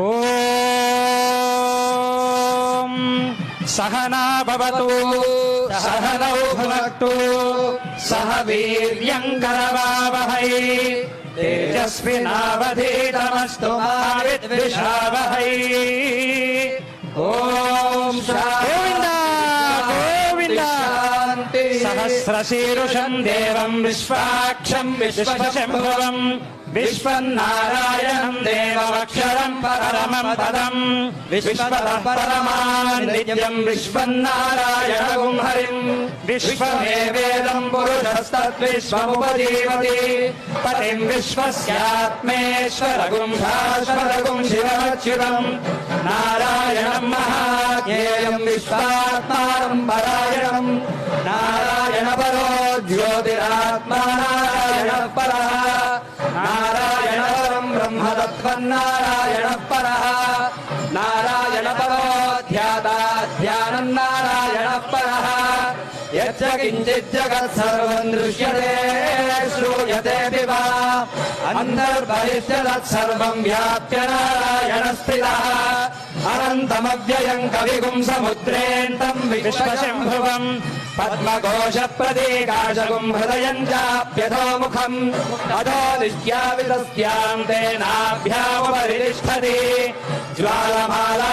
ఓం సహనా భవతు సహనౌ భునక్తు సహ వీర్యం కరవావహై తేజస్వినావధీతమస్తు మా విద్విషావహై ఓం సహస్రశీరుషం దేవం విశ్వాక్షం విశ్వశంభువం. విశ్వన్నారాయణం దేవమక్షరం పరమం పదం. విశ్వతః పరమాన్ నిత్యం విశ్వన్నారాయణం హరిం. విశ్వమేవేదం పురుషస్తద్విశ్వముపజీవతి పతిం విశ్వస్యాత్మేశ్వరగుం శాశ్వతగుం శివమచ్యుతం. నారాయణం మహాజ్ఞేయం విశ్వాత్మానం పరాయణం నారాయణ పరో జ్యోతిరాత్మా నారాయణ పరః నారాయణ పరం బ్రహ్మతత్వన్నారాయణ పరః నారాయణ పరో ధ్యాతా ధ్యానం నారాయణ పరః యచ్చ కించిత్ జగత్ अनन्तमव्ययम् कविगुम् समुद्रेन्तम् विश्वशम्भुवम्। पद्मकोशप्रदेकाशगुम् हृदयम् चाप्यथो मुखम् अधोदिष्ट्या विदस्याम् तेनाभ्यामुपरिष्ठति ज्वालमाला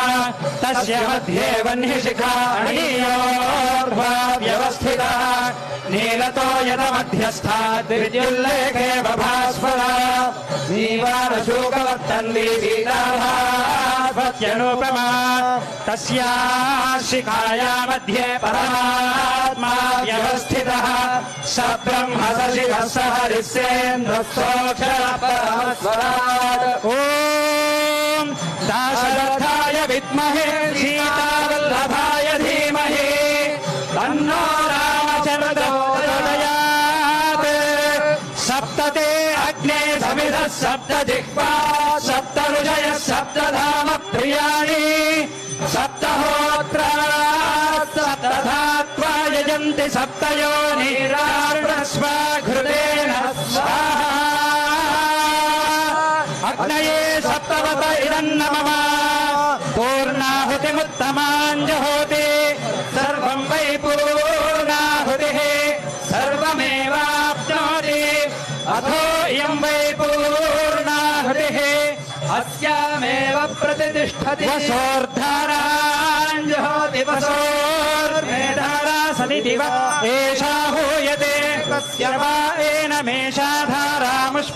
ప్రతిష్ఠితం తస్య మధ్యే మహానగ్నిర్విశ్వార్తిర్విశ్వతో ముఖः సోగ్రభగ్విభజన్ తిష్టన్నారజः కవిः తిర్యగోర్ధ్వశాయీరశ్మయస్తస్య సంతతా సంతాపయతి స్వందేహమాపాదతలమస్తకः తస్య మధ్యే వह्నిశిఖా అణీయోర్ధ్వా వ్యవస్థితः నీలతో యద మధ్యస్థా దిర్యుల్లేఖే భాస్వరా నీవారశోకవర్తన్వి సీతాభాస్వత్యనుపమా తస్యా శిఖాయా మధ్యే పరమాత్మా వ్యవస్థితः స బ్రహ్మ సశిఖः స హరిస్సేంద్రస్తోక్షర పరమస్వరాట్ ఓం దాశరథాయ విద్మహే సీతావల్లభాయ ధీమహి. తన్నో రామచంద్రోదయాత్. సప్తతే అగ్నే సమిధ సప్త జిహ్వా भगवत इदन्नमम पूर्णाहुतिमुत्तमाञ्जहोति। सर्वं वै पूर्णाहुतिः। सर्वमेवाप्नोति। अथो इयं वै पूर्णाहुतिः। अस्यामेव प्रतिष्ठति। वसोर्धाराञ्जहोति। वसोर्मेधारा समिति वा एषा हूयते। तस्य वा एनमेषाधारा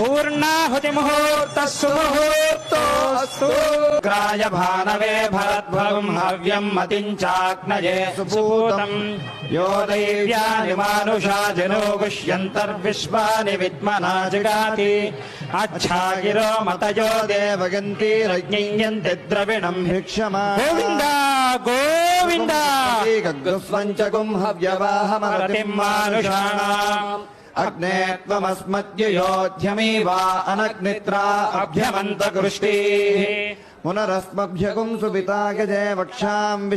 పూర్ణాహుతి ముహూర్త సుముహూర్తోస్తు గ్రాయ భానవే భరద్భవం హవ్యం మతించాగ్నయే సుభూతం యో దైవ్యాని మానుషా జనో గుష్యంతర్విశ్వాని విద్మనా జగాతి అచ్ఛాగిరో మతయో దేవగంతీరజ్ఞయంతి ద్రవిణం భిక్షమా గోవింద గోవింద గగ్రస్వంచకుం హవ్యవాహమరతిం రతిం మానుషాణాం अग्ने त्वमस्मद्ययोध्यमी वा पुनरस्मभ्यकुंसुता गजे वक्षा वक्षाम्